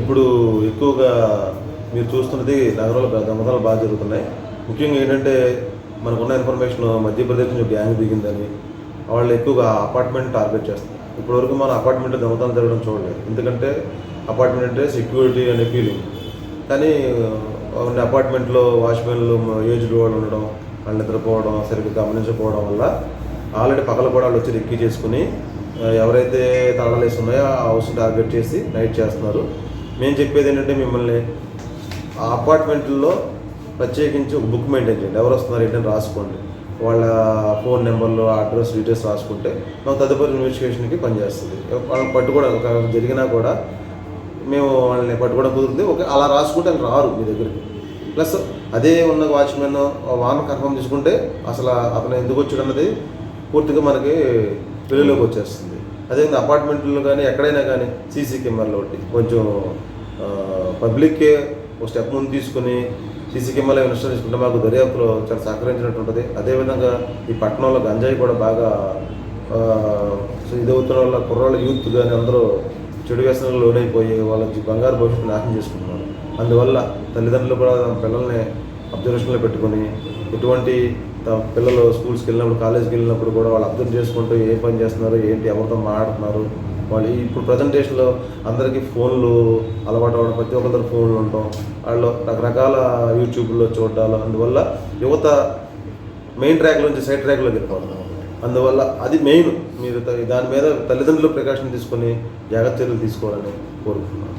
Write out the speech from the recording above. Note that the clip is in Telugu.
ఇప్పుడు ఎక్కువగా మీరు చూస్తున్నది నగరంలో దొంగతనాలు బాగా జరుగుతున్నాయి. ముఖ్యంగా ఏంటంటే మనకున్న ఇన్ఫర్మేషన్ మధ్యప్రదేశ్ నుంచి గ్యాంగ్ దిగిందని వాళ్ళు ఎక్కువగా అపార్ట్మెంట్ టార్గెట్ చేస్తారు ఇప్పటివరకు మనం అపార్ట్మెంట్ దొంగతనం జరగడం చూడలేదు. ఎందుకంటే అపార్ట్మెంట్ అంటే సెక్యూరిటీ అనే ఫీలింగ్. కానీ ఉన్న అపార్ట్మెంట్లో వాచ్మెన్లు ఏజ్డ్ వాళ్ళు ఉండడం వాళ్ళు నిద్రపోవడం సరిగ్గా గమనించకపోవడం వల్ల ఆల్రెడీ పగల కూడా వాళ్ళు వచ్చి రెక్కి చేసుకుని ఎవరైతే తాళాలు వేసి ఉన్నాయో ఆ హౌస్ టార్గెట్ చేసి నైట్ చేస్తున్నారు. మేము చెప్పేది ఏంటంటే మిమ్మల్ని ఆ అపార్ట్మెంట్లో ప్రత్యేకించి ఒక బుక్ మెయింటైన్ చేయండి. ఎవరు వస్తున్నారు ఏంటని రాసుకోండి. వాళ్ళ ఫోన్ నెంబర్లు అడ్రస్ డీటెయిల్స్ రాసుకుంటే మాకు తదుపరి ఇన్వెస్టిగేషన్కి పనిచేస్తుంది వాళ్ళని పట్టుకోవడం ఒక జరిగినా కూడా మేము వాళ్ళని పట్టుకోవడం కుదిరితే ఒక అలా రాసుకుంటే వాళ్ళు రారు మీ దగ్గరికి. ప్లస్ అదే ఉన్న వాచ్మెన్ వాన్ కన్ఫర్మ్ చేసుకుంటే అసలు అతను ఎందుకు వచ్చాడు అన్నది పూర్తిగా మనకి వెలుగులోకి వచ్చేస్తుంది. అదేవిధంగా అపార్ట్మెంట్లో కానీ ఎక్కడైనా కానీ సీసీ కెమెరాలు ఒకటి. కొంచెం పబ్లిక్కే ఒక స్టెప్ ముందు తీసుకుని సీసీ కెమెరాలు ఇన్స్టాల్ చేసుకుంటే మాకు దర్యాప్తులో చాలా సహకరించినట్టు ఉంటుంది. అదేవిధంగా ఈ పట్టణంలో గంజాయి కూడా బాగా ఇదవుతున్న వాళ్ళ కుర్రాళ్ళ యూత్ కానీ అందరూ చెడు వ్యసనాలు లోనైపోయి వాళ్ళ బంగారు భవిష్యత్తు నాశనం చేసుకుంటున్నారు. అందువల్ల తల్లిదండ్రులు కూడా పిల్లల్ని అబ్జర్వేషన్లో పెట్టుకొని ఎటువంటి పిల్లలు స్కూల్స్కి వెళ్ళినప్పుడు కాలేజ్కి వెళ్ళినప్పుడు కూడా వాళ్ళు అర్థం చేసుకుంటూ ఏ పని చేస్తున్నారు ఏంటి ఎవరితో మాట్లాడుతున్నారు. వాళ్ళు ఇప్పుడు ప్రజెంటేషన్లో అందరికీ ఫోన్లు అలవాటు అవ్వడం ప్రతి ఒక్కరి ఫోన్లు ఉండటం వాళ్ళు రకరకాల యూట్యూబ్లో చూడాలి అందువల్ల యువత మెయిన్ ట్రాక్ నుంచి సైడ్ ట్రాక్లోకి వెళ్ళిపోవడం అందువల్ల అది మెయిన్. మీరు దాని మీద తల్లిదండ్రులు ప్రికాషన్ తీసుకొని జాగ్రత్త చర్యలు తీసుకోవాలని కోరుకుంటున్నాను.